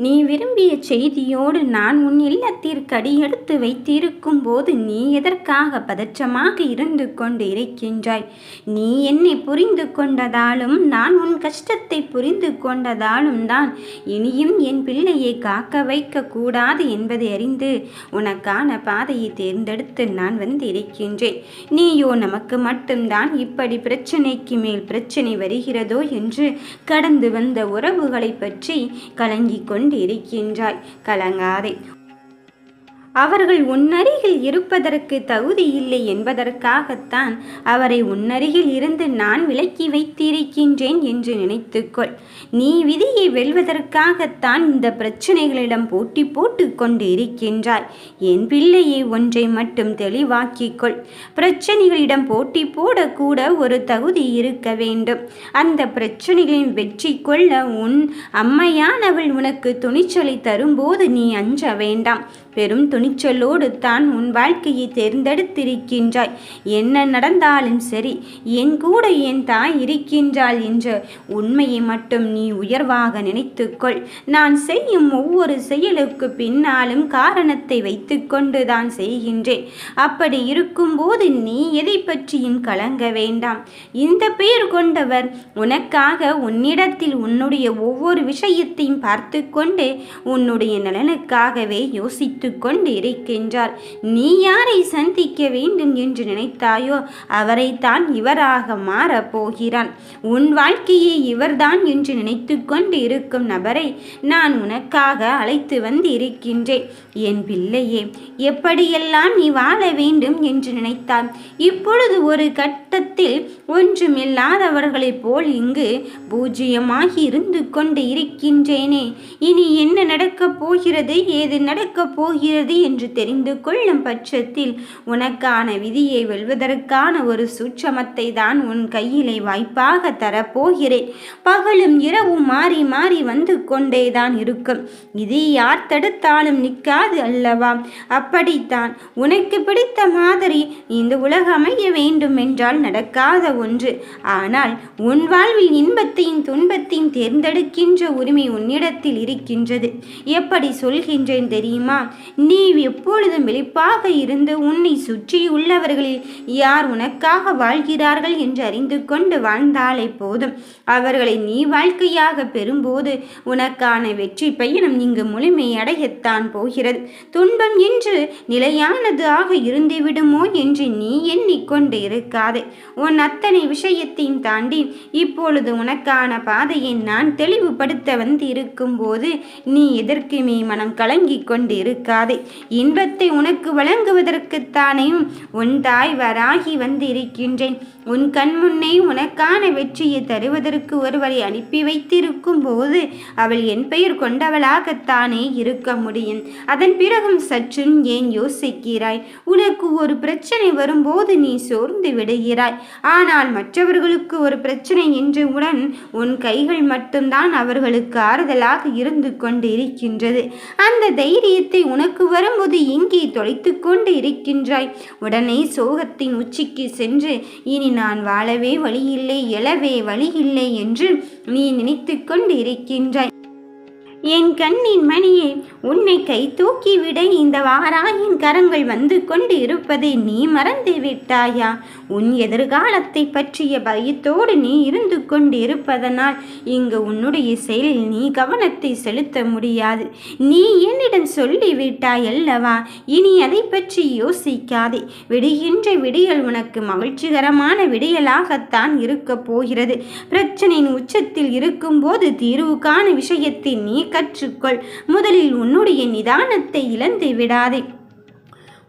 நீ விரும்பிய செய்தியோடு நான் உன் இல்லத்திற்கு அடியெடுத்து வைத்திருக்கும் போது நீ எதற்காக பதற்றமாக இருந்து கொண்டு இருக்கின்றாய்? நீ என்னை புரிந்து கொண்டதாலும் நான் உன் கஷ்டத்தை புரிந்து கொண்டதாலும் தான் இனியும் என் பிள்ளையை காக்க வைக்க கூடாது என்பதை அறிந்து உனக்கான பாதையை தேர்ந்தெடுத்து நான் வந்து இருக்கின்றேன் நீயோ நமக்கு மட்டும்தான் இப்படி பிரச்சனைக்கு மேல் பிரச்சனை வருகிறதோ என்று கடந்து வந்த உறவுகளை பற்றி கலங்கிக் கொண்டு இருக்கின்றாய் கலங்காதே. அவர்கள் உன்னருகில் இருப்பதற்கு தகுதி இல்லை என்பதற்காகத்தான் அவரை உன்னருகில் இருந்து நான் விலக்கி வைத்திருக்கின்றேன் என்று நினைத்துக்கொள். நீ விதியை வெல்வதற்காகத்தான் இந்த பிரச்சனைகளிடம் போட்டி போட்டு கொண்டு இருக்கின்றாய். என் பிள்ளையை ஒன்றை மட்டும் தெளிவாக்கிக்கொள் பிரச்சனைகளிடம் போட்டி போடக்கூட ஒரு தகுதி இருக்க வேண்டும். அந்த பிரச்சனைகளின் வெற்றி கொள்ள உன் அம்மையானவள் உனக்கு துணிச்சலை தரும்போது நீ அஞ்ச வேண்டாம். பெரும் துணிச்சலோடு தான் உன் வாழ்க்கையை தேர்ந்தெடுத்திருக்கின்றாய். என்ன நடந்தாலும் சரி என் கூட என் தாய் இருக்கின்றாள் என்ற உண்மையை மட்டும் நீ உயர்வாக நினைத்துக்கொள். நான் செய்யும் ஒவ்வொரு செயலுக்கு பின்னாலும் காரணத்தை வைத்துக்கொண்டு தான் செய்கின்றேன். அப்படி இருக்கும்போது நீ எதை பற்றியும் கலங்க வேண்டாம். இந்த பெயர் கொண்டவர் உனக்காக உன்னிடத்தில் உன்னுடைய ஒவ்வொரு விஷயத்தையும் பார்த்து கொண்டு உன்னுடைய நலனுக்காகவே யோசித்து கொண்டு இருக்கின்றார் நீ யாரை சந்திக்க வேண்டும் என்று நினைத்தாயோ அவரைத்தான் இவராக மாறப்போகிறான் உன் வாழ்க்கையை இவர்தான் என்று நினைத்து கொண்டு இருக்கும் நபரை நான் உனக்காக அழைத்து வந்து இருக்கின்றேன் என் பிள்ளையே எப்படியெல்லாம் நீ வாழ வேண்டும் என்று நினைத்தால் இப்பொழுது ஒரு கட்டத்தில் ஒன்றுமில்லாதவர்களைப் போல் இங்கு பூஜ்ஜியமாகி இருந்து கொண்டு இருக்கின்றேனே இனி என்ன நடக்கப் போகிறது? ஏது நடக்கப் போகிறது என்று தெரிந்து கொள்ளும் பட்சத்தில் உனக்கான விதியை வெல்வதற்கான ஒரு சூட்சமத்தை தான் உன் கையிலே வாய்ப்பாக தரப்போகிறேன். பகலும் இரவும் மாறி மாறி வந்து கொண்டேதான் இருக்கும். இது யார் தடுத்தாலும் நிற்காது அல்லவா? அப்படித்தான். உனக்கு பிடித்த மாதிரி இந்த உலகம் அமைய வேண்டும் என்றால் நடக்காத ஒன்று. ஆனால் உன் வாழ்வில் இன்பத்தையும் துன்பத்தையும் தேர்ந்தெடுக்கின்ற உரிமை உன்னிடத்தில் இருக்கின்றது. எப்படி சொல்கின்றேன் தெரியுமா? நீ எப்பொழுதும் வெளிப்பாக இருந்து உன்னை சுற்றியுள்ளவர்களில் யார் உனக்காக வாழ்கிறார்கள் என்று அறிந்து கொண்டு வாழ்ந்தாலே போதும். அவர்களை நீ வாழ்க்கையாக பெறும்போது உனக்கான வெற்றி பயணம் இங்கு முழுமையடையத்தான் போகிறது. துன்பம் என்று நிலையானது ஆக இருந்துவிடுமோ என்று நீ எண்ணிக்கொண்டு இருக்காதே. உன் அத்தனை விஷயத்தையும் தாண்டி இப்பொழுது உனக்கான பாதையை நான் தெளிவுபடுத்த வந்து இருக்கும்போது நீ எதற்குமே மனம் கலங்கிக் கொண்டு இருக்காது இன்பத்தை உனக்கு வழங்குவதற்குத்தானே உன் தாய் வராகி வந்து இருக்கின்றேன் உன் கண் முன்னே உனக்கான வெற்றியை தருவதற்கு ஒருவரை அனுப்பி வைத்திருக்கும் போது அவள் என் பெயர் கொண்டவளாகத்தானே இருக்க முடியும். அதன் பிறகும் சற்றும் ஏன் யோசிக்கிறாய்? உனக்கு ஒரு பிரச்சனை வரும்போது நீ சோர்ந்து விடுகிறாய். ஆனால் மற்றவர்களுக்கு ஒரு பிரச்சனை என்றவுடன் உன் கைகள் மட்டும்தான் அவர்களுக்கு ஆறுதலாக இருந்து கொண்டு இருக்கின்றது அந்த தைரியத்தை உனக்கு வரும்போது எங்கே தொலைத்து கொண்டு இருக்கின்றாய். உடனே சோகத்தின் உச்சிக்கு சென்று இனி நான் வாழவே வழியில்லை எழவே வழியில்லை என்று நீ நினைத்து கொண்டு இருக்கின்றாய். என் கண்ணின் மணியே உன்னை கை தூக்கிவிட இந்த வாராயின் கரங்கள் வந்து கொண்டு இருப்பதை நீ மறந்து விட்டாயா? உன் எதிர்காலத்தை பற்றிய பயத்தோடு நீ இருந்து கொண்டு இருப்பதனால் இங்கு உன்னுடைய செயலில் நீ கவனத்தை செலுத்த முடியாது. நீ என்னிடம் சொல்லிவிட்டாய் அல்லவா? இனி அதை பற்றி யோசிக்காதே. விடுகின்ற விடியல் உனக்கு மகிழ்ச்சிகரமான விடியலாகத்தான் இருக்கப் போகிறது. பிரச்சனையின் உச்சத்தில் இருக்கும்போது தீர்வுக்கான விஷயத்தை நீ கற்றுக்கொள். முதலில் உன்னுடைய நிதானத்தை இழந்து விடாதே.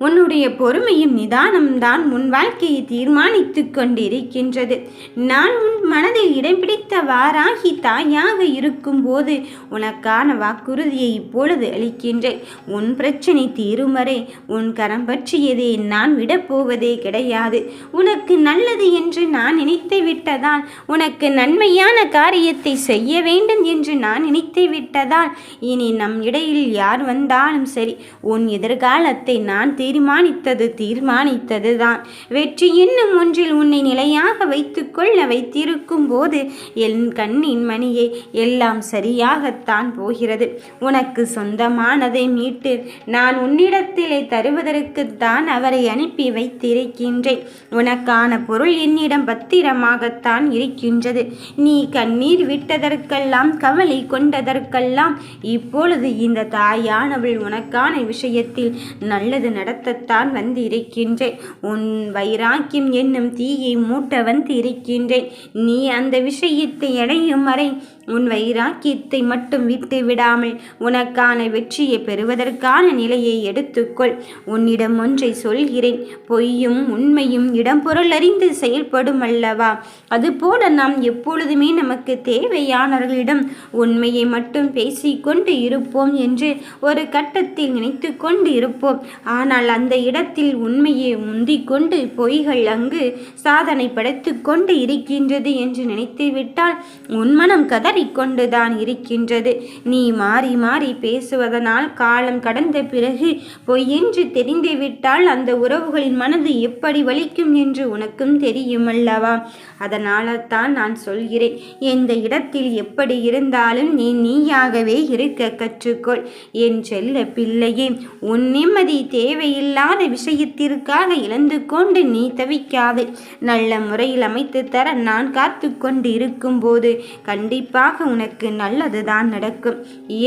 உன்னுடைய பொறுமையும் நிதானம்தான் உன் வாழ்க்கையை தீர்மானித்து கொண்டிருக்கின்றது. நான் உன் மனதில் இடம் பிடித்தவாறாகி தாயாக இருக்கும்போது உனக்கான வாக்குறுதியை இப்பொழுது அளிக்கின்றேன். உன் பிரச்சனை தீரும் வரை உன் கரம் பற்றியதை நான் விடப்போவதே கிடையாது. உனக்கு நல்லது என்று நான் நினைத்து விட்டதால் உனக்கு நன்மையான காரியத்தை செய்ய வேண்டும் என்று நான் நினைத்து விட்டதால் இனி நம் இடையில் யார் வந்தாலும் சரி உன் எதிர்காலத்தை நான் தீ தீர்மானித்தது தீர்மானித்தது தான் வெற்றி என்னும் ஒன்றில் உன்னை நிலையாக வைத்துக்கொள்ள வைத்திருக்கும் போது என் கண்ணின் மணியை எல்லாம் சரியாகத்தான் போகிறது. உனக்கு சொந்தமானதை மீட்டு நான் உன்னிடத்திலே தருவதற்குத்தான் அவரை அனுப்பி வைத்திருக்கின்றேன். உனக்கான பொருள் என்னிடம் பத்திரமாகத்தான் இருக்கின்றது. நீ கண்ணீர் விட்டதற்கெல்லாம் கவலை கொண்டதற்கெல்லாம் இப்பொழுது இந்த தாயானவள் உனக்கான விஷயத்தில் நல்லது நடத்தத்தான் வந்து இருக்கின்றேன் உன் வைராக்கியம் என்னும் தீயை மூட்ட வந்து இருக்கின்றேன் நீ அந்த விஷயத்தை அடையும் வரை உன் வைராக்கியத்தை மட்டும் விட்டு விடாமல் உனக்கான வெற்றியை பெறுவதற்கான நிலையை எடுத்துக்கொள். உன்னிடம் ஒன்றை சொல்கிறேன். பொய்யும் உண்மையும் இடம்பொருள் அறிந்து செயல்படும் அல்லவா? அதுபோல நாம் எப்பொழுதுமே நமக்கு தேவையானவர்களிடம் உண்மையை மட்டும் பேசிக்கொண்டு இருப்போம் என்று ஒரு கட்டத்தில் நினைத்து கொண்டு இருப்போம். ஆனால் அந்த இடத்தில் உண்மையை முந்திக்கொண்டு பொய்கள் அங்கு சாதனை படைத்து கொண்டு இருக்கின்றது என்று நினைத்துவிட்டால் உன் மனம் கதை மாறிக்கொண்டுதான் இருக்கின்றது. நீ மாறி மாறி பேசுவதனால் காலம் கடந்த பிறகு பொய்யென்று தெரிந்துவிட்டால் அந்த உறவுகளின் மனது எப்படி வலிக்கும் என்று உனக்கும் தெரியுமல்லவா? அதனால தான் நான் சொல்கிறேன் எந்த இடத்தில் எப்படி இருந்தாலும் நீ நீயாகவே இருக்க கற்றுக்கொள். என் செல்ல பிள்ளையே உன் நிம்மதி தேவையில்லாத விஷயத்திற்காக இழந்து கொண்டு நீ தவிக்காது. நல்ல முறையில் அமைத்து தர நான் காத்து கொண்டு இருக்கும்போது கண்டிப்பாக கண்டிப்பாக உனக்கு நல்லதுதான் நடக்கும்.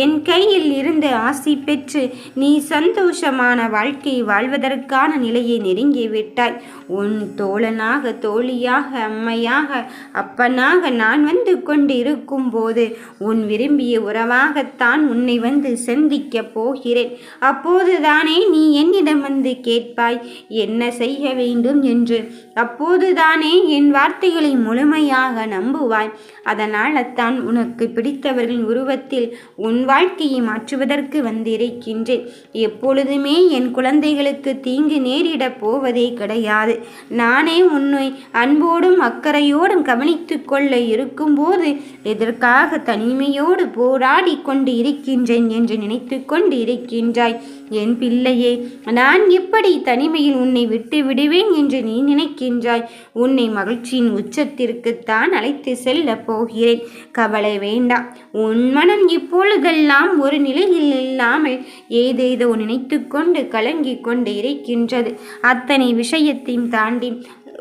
என் கையில் இருந்து ஆசி பெற்று நீ சந்தோஷமான வாழ்க்கை வாழ்வதற்கான நிலையை நெருங்கிவிட்டாய் உன் தோழனாக தோழியாக அம்மையாக அப்பனாக நான் வந்து கொண்டு இருக்கும் போது உன் விரும்பிய உறவாகத்தான் உன்னை வந்து சந்திக்கப் போகிறேன். அப்போதுதானே நீ என்னிடம் வந்து கேட்பாய் என்ன செய்ய வேண்டும் என்று? அப்போதுதானே என் வார்த்தைகளை முழுமையாக நம்புவாய். அதனால் தான் உனக்கு பிடித்தவர்களின் உருவத்தில் உன் வாழ்க்கையை மாற்றுவதற்கு வந்திருக்கின்றேன். எப்பொழுதுமே என் குழந்தைகளுக்கு தீங்கு நேரிடப் போவதே கிடையாது. நானே உன்னை அன்போடும் அக்கறையோடும் கவனித்து கொள்ள இருக்கும்போது எதற்காக தனிமையோடு போராடி கொண்டு இருக்கின்றேன் என்று நினைத்து கொண்டு இருக்கின்றாய். என் பிள்ளையே நான் எப்படி தனிமையில் உன்னை விட்டு விடுவேன் என்று நீ நினைக்கின்றாய். உன்னை மகிழ்ச்சியின் உச்சத்திற்குத்தான் அழைத்து செல்ல போகிறேன். கவலை வேண்டாம். உன் மனம் இப்பொழுதெல்லாம் ஒரு நிலையில் இல்லாமல் ஏதேதோ நினைத்து கொண்டு கலங்கிக் கொண்டு இருக்கின்றது. அத்தனை விஷயத்தையும் தாண்டி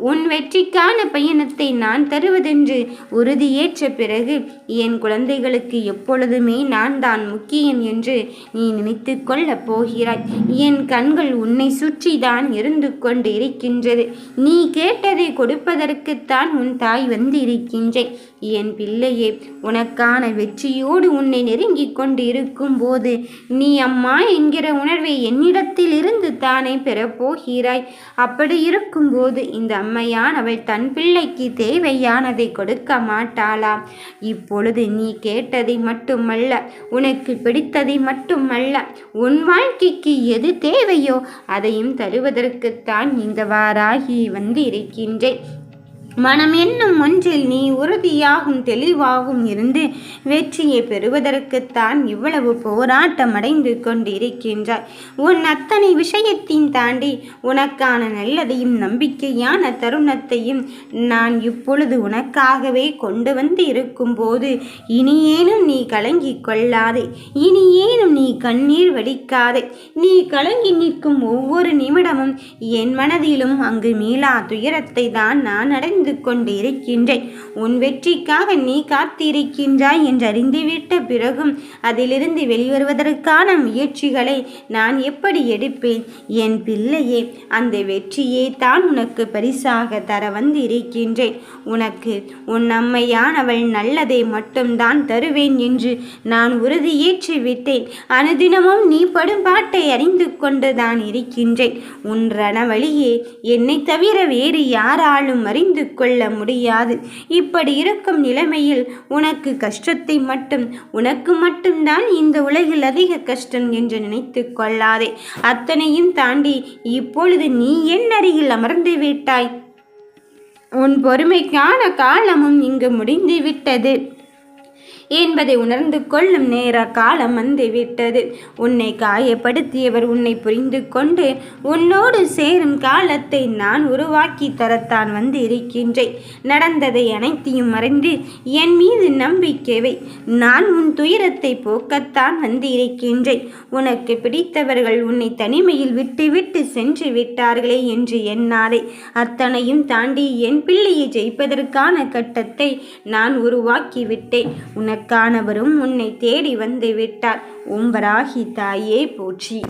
உன் வெற்றிக்கான பயணத்தை நான் தருவதென்று உறுதியேற்ற பிறகு என் குழந்தைகளுக்கு எப்பொழுதுமே நான் தான் முக்கியம் என்று நீ நினைத்து கொள்ளப் போகிறாய். என் கண்கள் உன்னை சுற்றி தான் இருந்து கொண்டு இருக்கின்றது நீ கேட்டதை கொடுப்பதற்குத்தான் உன் தாய் வந்து இருக்கின்றேன் என் பிள்ளையே உனக்கான வெற்றியோடு உன்னை நெருங்கிக் கொண்டு இருக்கும் போது நீ அம்மா என்கிற உணர்வை என்னிடத்தில் இருந்து தானே பெறப்போகிறாய் அப்படி இருக்கும்போது இந்த அம்மையானவள் தன் பிள்ளைக்கு தேவையானதை கொடுக்க மாட்டாளாம். இப்பொழுது நீ கேட்டதை மட்டுமல்ல உனக்கு பிடித்ததை மட்டுமல்ல உன் வாழ்க்கைக்கு எது தேவையோ அதையும் தருவதற்குத்தான் இந்த வாராகி வந்து இருக்கின்றேன் மனம் என்னும் ஒன்றில் நீ உறுதியாகும் தெளிவாகும் இருந்து வெற்றியை பெறுவதற்குத்தான் இவ்வளவு போராட்டம் அடைந்து கொண்டிருக்கின்றாய். உன் அத்தனை விஷயத்தையும் தாண்டி உனக்கான நல்லதையும் நம்பிக்கையான தருணத்தையும் நான் இப்பொழுது உனக்காகவே கொண்டு வந்து இருக்கும்போது இனியேனும் நீ கலங்கிக் கொள்ளாதே. இனியேனும் நீ கண்ணீர் வடிக்காதே. நீ கலங்கி நிற்கும் ஒவ்வொரு நிமிடமும் என் மனதிலும் அங்கு மீளா துயரத்தை தான் நான் அடைந்து அறிந்து கொண்டு இருக்கின்றேன் உன் வெற்றிக்காக நீ காத்திருக்கின்றாய் என்றறிந்துவிட்ட பிறகும் அதிலிருந்து வெளிவருவதற்கான முயற்சிகளை நான் எப்படி எடுப்பேன்? என் பிள்ளையே அந்த வெற்றியை தான் உனக்கு பரிசாக தர வந்து இருக்கின்றேன் உனக்கு உன் அம்மையானவள் நல்லதை மட்டும்தான் தருவேன் என்று நான் உறுதியேற்றி விட்டேன். அனுதினமும் நீ படும் பாட்டை அறிந்து கொண்டுதான் இருக்கின்றேன். உன் ரணவழியே என்னை தவிர வேறு யாராலும் அறிந்து கொள்ள முடியாது. இப்படி இருக்கும் நிலைமையில் உனக்கு கஷ்டத்தை மட்டும் உனக்கு மட்டும்தான் இந்த உலகில் அதிக கஷ்டம் என்று நினைத்து கொள்ளாதே. அத்தனையும் தாண்டி இப்பொழுது நீ என் அருகில் அமர்ந்து விட்டாய். உன் பொறுமைக்கான காலமும் இங்கு முடிந்து விட்டது. என்பதை உணர்ந்து கொள்ளும் நேர காலம் வந்துவிட்டது உன்னை காயப்படுத்தியவர் உன்னை புரிந்து கொண்டு உன்னோடு சேரும் காலத்தை நான் உருவாக்கி தரத்தான் வந்து இருக்கின்றேன். நடந்ததை அனைத்தையும் மறைந்து என் மீது நம்பிக்கைவை நான் உன் துயரத்தை போக்கத்தான் வந்து இருக்கின்றேன். உனக்கு பிடித்தவர்கள் உன்னை தனிமையில் விட்டுவிட்டு சென்று விட்டார்களே என்று எண்ணாதே அத்தனையும் தாண்டி என் பிள்ளையை ஜெயிப்பதற்கான கட்டத்தை நான் உருவாக்கிவிட்டேன் உனக்கு உனக்கானவரும் உன்னை தேடி வந்து விட்டார். உம்பராகி தாயே போற்றி.